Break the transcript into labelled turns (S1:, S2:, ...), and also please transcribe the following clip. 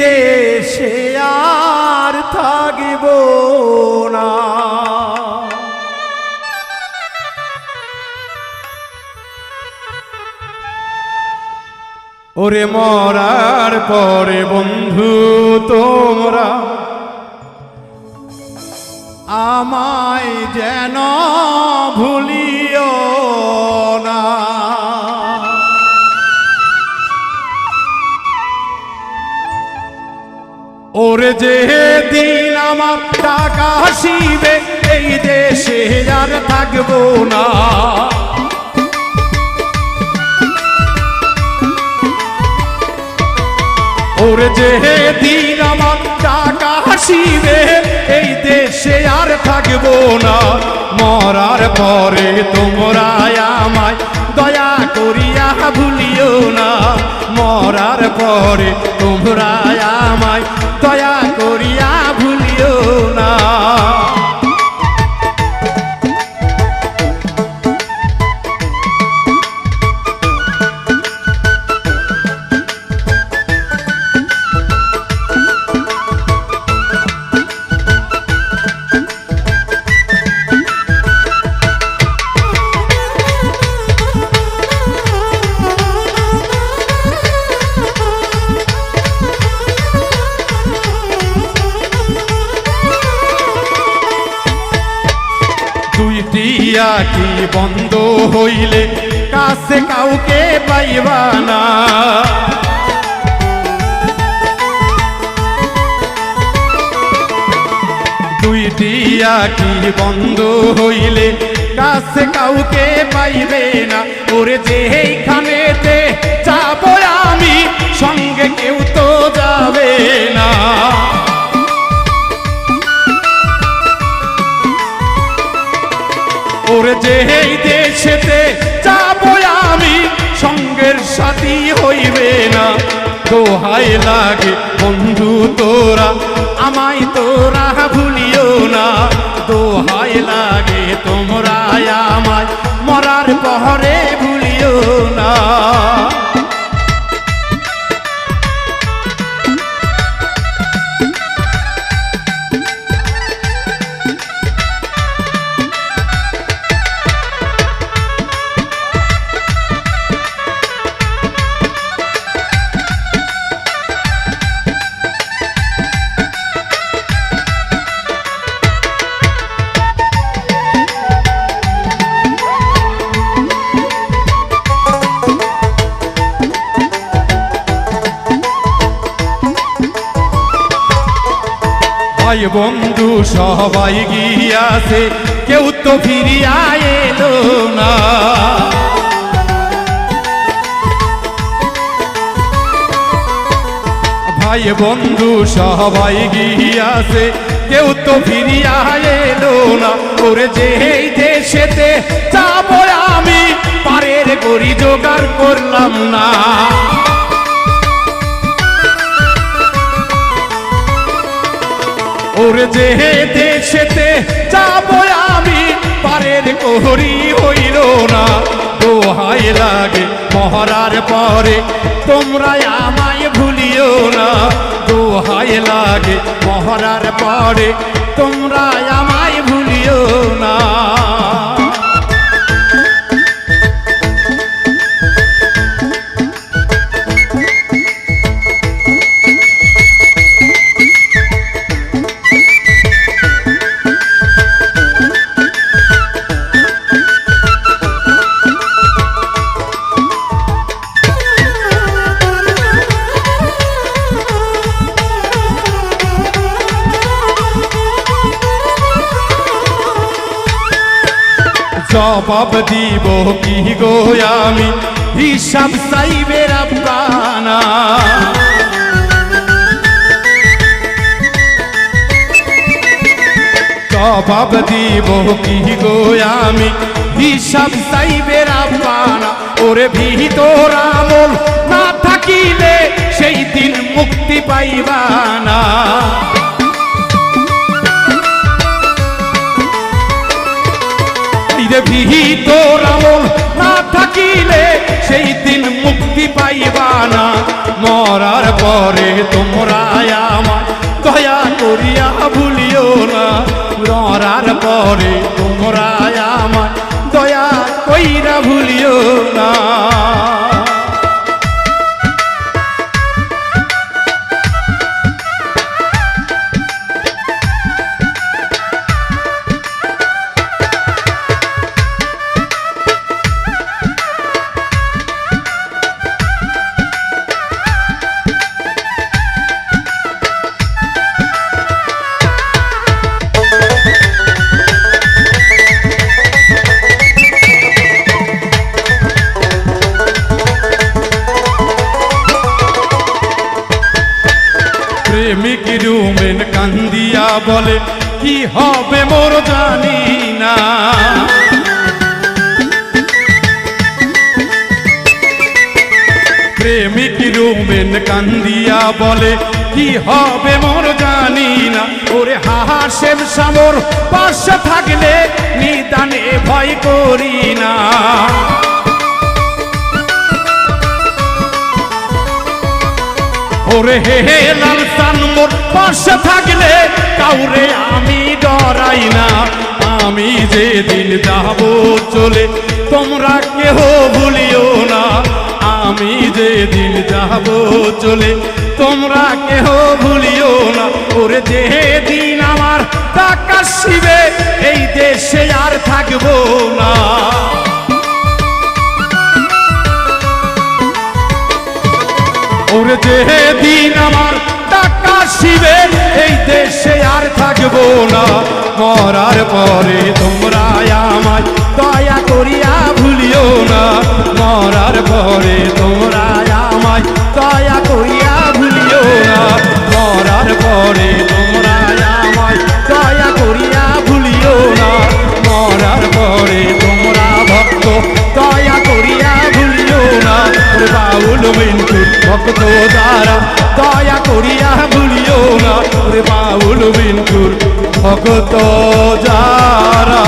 S1: দেশে আর থাকিব না। ওরে মরার পরে বন্ধু তোমরা আমায় যেন ভুলিও না। ওরে যে দিন আমার টাকা আসিবে, এই দেশে আর থাকব না। ওরে যে দিন আমার টাকা আসিবে, এই দেশে আর থাকব না। মরার পরে তোমরা আমায় দয়া করিয়া ভুলিও না। মরার পরে তোমরা আমায় দয়া করিয়া দুইটি আখি বন্ধ হইলে? কাছে কাউকে পাইবা না। দুইটি আখি বন্ধ হইলে কাছে কাউকে পাইবে না। ওরে যে এইখানেতে যাব আমি, সঙ্গে কেউ তো দোহাই লাগে। বন্ধু তোরা আমায় তোরা ভুলিও না। দোহাই লাগে তোমরা। ভাই বন্ধু, সবাই গিয়াছে, কেউ তো ফিরিয়া এলো না। ভাই বন্ধু, সবাই গিয়াছে, কেউ তো ফিরিয়া এলো না। ওরে যে এই দেশেতে যাব আমি, পারের গড়ি জোগাড় করলাম না। ওরে যে দেশেতে যাব আমি। পারের কোহরি হইল না। দোহাই লাগে মহারার পরে। তোমরা আমায় ভুলিও না। দোহাই লাগে মহারার পরে। তোমরা আমায় ভুলিও না। জবাব দিব কি গো আমি? হিসাব চাইবে রাব্বানা জবাব দিব কি গো আমি? হিসাব চাইবে রাব্বানা ওরে ভিতর আমল না থাকিলে সেই দিন মুক্তি পাইবা না বিহিত রাবণ না থাকিলে সেই দিন মুক্তি পাইবা না। মরার পরে তোমরা আমার দয়া করিয়া ভুলিও না। মরার পরে তোমরা বলে, কি হবে মোর জানি না? প্রেমিক রুমেন কান্দিয়া বলে, কি হবে মোর জানি না? ওরে হাসেম সামর পাশে থাকলে নিদানে ভয় করি না। ওরে হে লাল মোর পাশে থাকলে কাউরে আমি ডরাই না। আমি যেদিন যাব চলে, তোমরা কেহ ভুলিও না। আমি যেদিন যাব চলে, তোমরা কেহ ভুলিও না। ওরে যেদিন আমার টাকা শিবে এই দেশে আর থাকব না। ওরে যেদিন থাকব না, মরার পরে তোমরা আমায় দয়া করিয়া ভুলিও না, মরার পরে তোমরা আমায় দয়া করিয়া ভুলিও না, মরার পরে তোমরা আমায় দয়া করিয়া ভুলিও না, মরার পরে তোমরা ভক্ত, দয়া করিয়া ভুলিও না। বাউল মিন্টু, ভক্ত দ্বারা দয়া করিয়া ভক্ত যারা